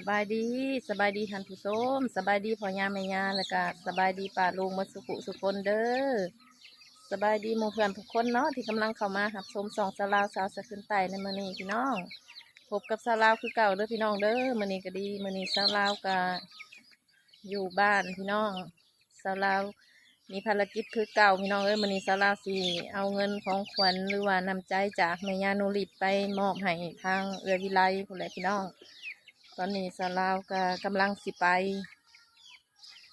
สบายดีสบายดีท่านผู้ชมสบายดีพ่อยาแม่ยาแล้วก็สบายดีป้าลุงมดสุขุสุคนเด้อสบายดีหมู่เพื่อนทุกคนเนาะที่กำลังเข้ามาหับชมสองสาลาวสาวสะขึ้นไตในมื้อนี้พี่น้องพบกับสาลาวคือเก่าเด้อพี่น้องเด้อมื้อนี้ก็ดีมื้อนี้สาลาวก็อยู่บ้านพี่น้องสาลาวมีภารกิจคือเก่าพี่น้องเอ้ยมื้อนี้สาลาวสิเอาเงินของขวัญหรือว่านำใจจากแม่ยานุริตไปมอบให้ทางเอือวิไลผู้ใดพี่น้อง ตอนนี้สาวลาวก็กำลังสิไป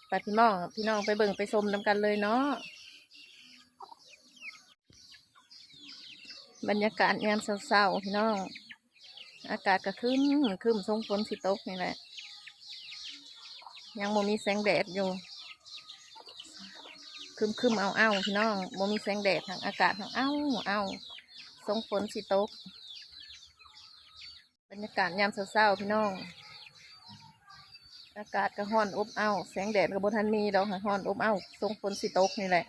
ไปพี่น้องพี่น้องไปเบิ่งไปชมนำกันเลยเนาะบรรยากาศยามเศร้าๆพี่น้อง อากาศก็ครึ้มครึ้มทรงฝนสิตกนี่แหละ ยังโมมีแสงแดดอยู่ครึ้มครึมเอาเอาๆพี่น้องโมมีแสงแดดทางอากาศทางเอาเอาทรงฝนสิตก รรยากาศยามเศร้าๆพี่น้อง อากาศก็ร้อนอบอ้าวแสงแดดก็บทันมีดอกค่ะร้อนอบอ้าวทรงฝนสิตกนี่แหละ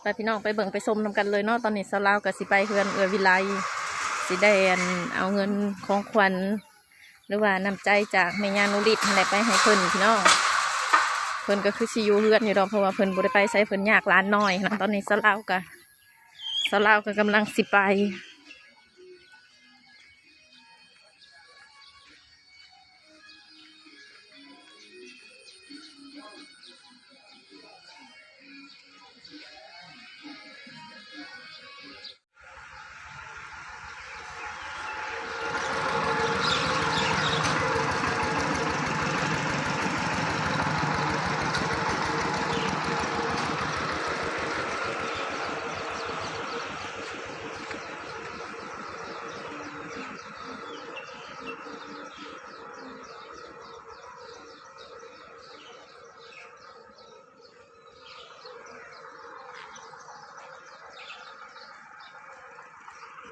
ไปพี่น้องไปเบิ่งไปชมนำกันเลยเนาะตอนนี้สาวลาวกับสิไปเฮือนเอือวิไลสิได้อันเอาเงินของขวัญหรือว่านำใจจากแม่ยานุริตอะไรไปให้เพิ่นพี่น้องเพิ่นก็คือชิยูเฮือนอยู่ดอกเพราะว่าเพิ่นบ่ได้ไปใช้เพิ่นยากร้านน้อยนะตอนนี้สาวลาวกับสาวลาวก็กำลังสิไป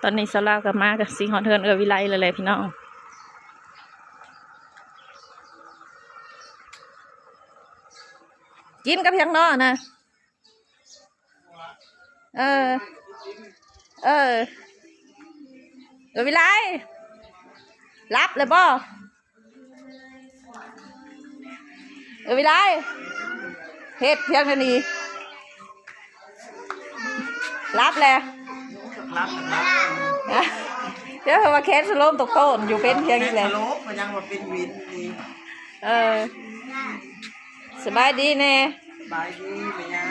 ตอนนี้สลาวกับมากับสิงหอนเทินเอือวิไลเลยเลยพี่น้องกินกับเพียงนอนะ เออ เออเอวิไลรับเลยบ่เอือวิไลเฮ็ดเพียงเท่านี้รับเลย รับรับเดี๋ยวเขามาแคสสโลมตกโต้นอยู่เป็นเพียงนี้แหละลบมันยังมาเป็นวินนี่เออ สบายดีแน่บายดีเป็นยัง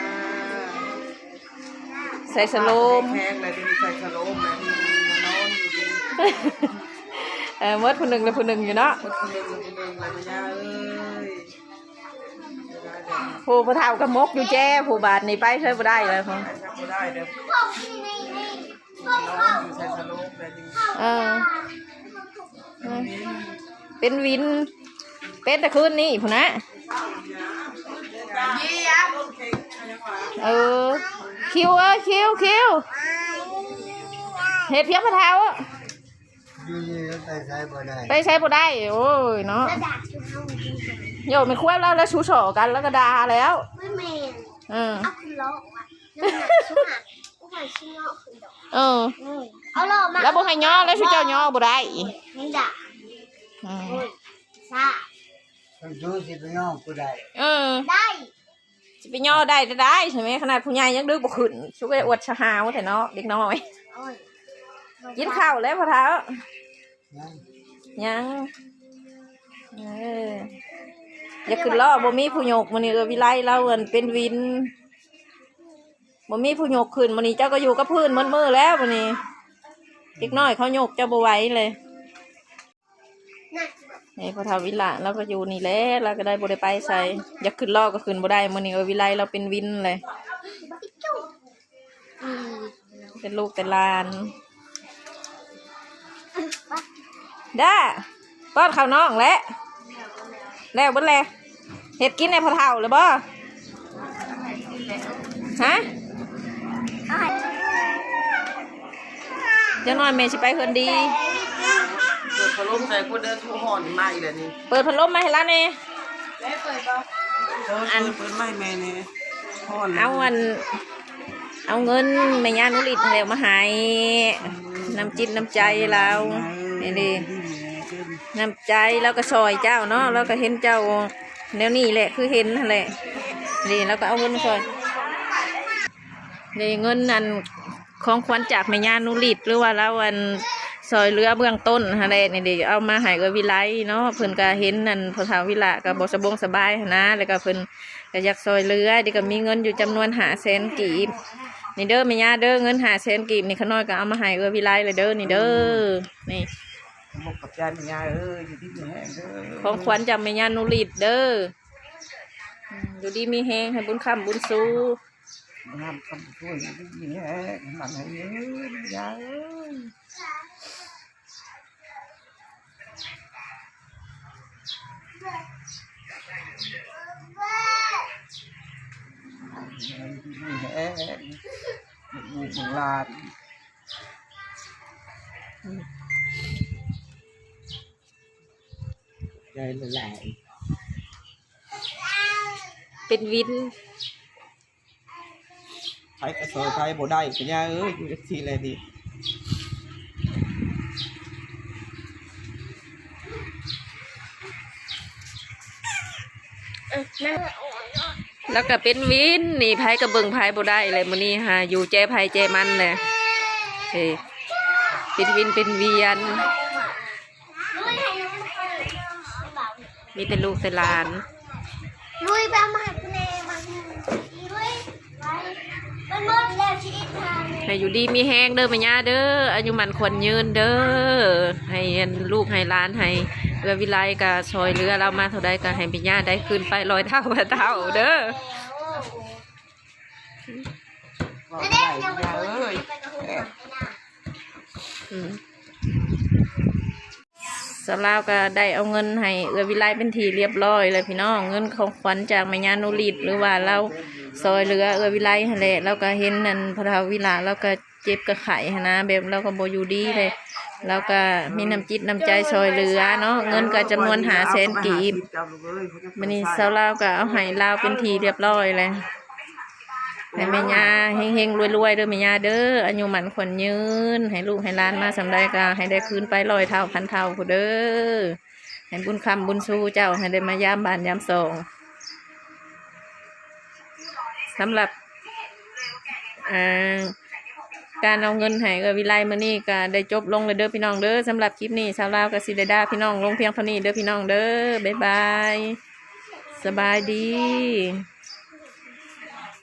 ใส่สโลม แพงเลยที่มีใส่สโลมเลยที่นอนอยู่ดีเออเมื่อผู้หนึ่งแล้วผู้หนึ่งอยู่เนาะคนหนึ่งคนหนึ่งเลยเป็นยังเอ้ยผู้ผู้เฒ่ากับมกอยู่แจ้ผู้บาทนี่ไปใช้บ่ได้เลยพอใช้ไม่ได้เด้อ นอนอยู่ใส่สโลมเลยดีเออเออ เป็นวิน เป็นแต่คืนนี้ผู้นะยี่ยมโอเคเออ คิวเออคิวคิวเห็ดเพียงพะเท้าดีๆไปใช้บ่ได้ไปใช้บ่ได้ โอ้ยเนาะโยมไม่ควรแล้วแล้วชูโฉกันแล้วก็ด่าแล้วไม่แมนเออเอาคือโลกอะนั่นแหละชุ่มอะผู้ชายชื่อเงาะคือดอก เอออืมเอาโลกมาแล้วบ่ให้ย่อแล้วชูเจ้าย่อบ่ได้นี่ด่าอืมโอ้ยซาต้องดูสิไปน้องผู้ใดเออได้สิไปย่อได้ก็ได้ใช่ไหมขนาดผู้ใหญ่ยังดึกบ่ขึ้นชูก็อวดชะหาวแต่เนาะเด็กน้อยโอ้ยกินข้าวแล้วพ่อเท้ายังยังเอออย่าขึ้นล้อบ่มีผู้โยกมื้อนี้เออวิไลเราเอิ้นเป็นวิน บ่มีผู้โยกขึ้นมื้อนี้เจ้าก็อยู่กับพื้นมืดมือแล้วมื้อนี้เด็กน้อยเขาโยกเจ้าบ่ไหวเลยนี่พอเฒ่าวิละเราก็อยู่นี่แหละเราก็ได้บ่ได้ไปใส่อยากขึ้นล้อก็ขึ้นบ่ได้มื้อนี้เออวิไลเราเป็นวินเลยเป็นลูกเป็นลานได้ป้อนข้าวน้องแล้วแล้วบิดแล้วเฮ็ดกินในพอเฒ่าเลยบ่ฮะ เอาให้ เจ้าน้อยแม่สิไปเฮือนดี เปิดพัดลมใส่คนเดินทุ่งห่อนมาอีกแล้วนี่เปิดพัดลมมาให้แล้วนี่เปิดเปิดเปิดไม่แม่นี่ห่อนเอาอัน เอาเงินแม่ย่านุริตแล้วมาให้น้ำจิตน้ำใจเรานี่ดิขึ้นน้ำใจแล้วก็ซอยเจ้าเนาะแล้วก็เห็นเจ้าแนวนี้แหละคือเห็นนั่นแหละนี่แล้วก็เอาเงินมาซอยนี่เงินอัน ของขวัญจากแม่ย่านุริตหรือว่าเราอันซอยเรือเบื้องต้นอะไรนี่เดี๋ยวเอามาใหายกับวิไลเนาะเพิ่นก็เห็นนั่นพอเทาวิละก็บสบงสบายหั้นนะแล้วก็เพิ่นก็อยากซอยเรือเดี๋ยวก็มีเงินอยู่จำนวนหาแสนกีบนี่เด้อแม่ย่าเด้อเงินหาแสนกีบนี่ขน้อยก็เอามาใหายกับวิไลเลยเด้อนี่เด้อนี่บอกกับใจมันยายเอ้ยอยู่ที่นี่แห้งเด้อของขวัญจากแม่ย่านุริตเด้ออืมอยู่ดีมีแฮงให้บุญคำบุญสู้ งามคำช่วยอยู่ที่นี่แห้งมันให้เอ้ยยายเอ้ยยายอยู่ที่นี่แห้งลูกของหลานใจละลายเป็นวินใครกระสอยใครบ่ได้ปัญญาเอ้ยอยู่ที่เลยดีเออนั่นแล้วก็เป็นวินนี่ไผกระเบิงไผบ่ได้เลยมื้อนี้ฮะอยู่แจไผแจมันเลยเฮ้เป็นวินเป็นเวียน มีแต่ลูกแต่หลานลุยไปเอามาให้คุณเอมาลุยไป มันหมดแล้วชีวิตทางให้อยู่ดีมีแฮงเด้อแม่ย่าเด้ออายุมันควรยืนเด้อให้ลูกให้หลานให้เรือวิไลก็ซอยเรือเรามาเท่าใดก็ให้แม่ย่าได้คืนไปร้อยเท่าพันเท่าเด้อบ่ได้ปัญญาเอ้ยอืมสาวลาวก็ได้เอาเงินให้เอือวิไลเป็นทีเรียบร้อยเลยพี่น้องเงินของขวัญจากแม่ย่านุริตหรือว่าเรา ซอยเรือเออวิไลหั่นแหละแล้วก็เห็นนั่นพระทาวิลาแล้วก็เจ็บกระไข่หั้นะแบบเราก็บอยู่ดีเลยแล้วก็มีน้ำจิตน้ำใจซอยเรือเนาะเงินก็จำนวนหาแสนกีบมันนี่สาวลาวก็เอาให้ลาวเป็นทีเรียบร้อยเลยให้แม่ย่าเฮงๆรวยๆเด้อแม่ย่าเด้ออายุหมันขวัญยืน ให้ลูกให้ล้านมาสำได้ก็ให้ได้คืนไปร้อยเท่าพันเท่าผู้เด้อให้บุญคำบุญสู้เจ้าให้ได้มายามบานยามสอง สำหรับการเอาเงินให้กับวิไลมานี่ก็ได้จบลงเลยเด้อพี่น้องเด้อสำหรับคลิปนี้ชาวลาวกับซิเดดาพี่น้องลงเพียงเท่านี้เด้อพี่น้องเด้อบ๊ายบาย สบายดี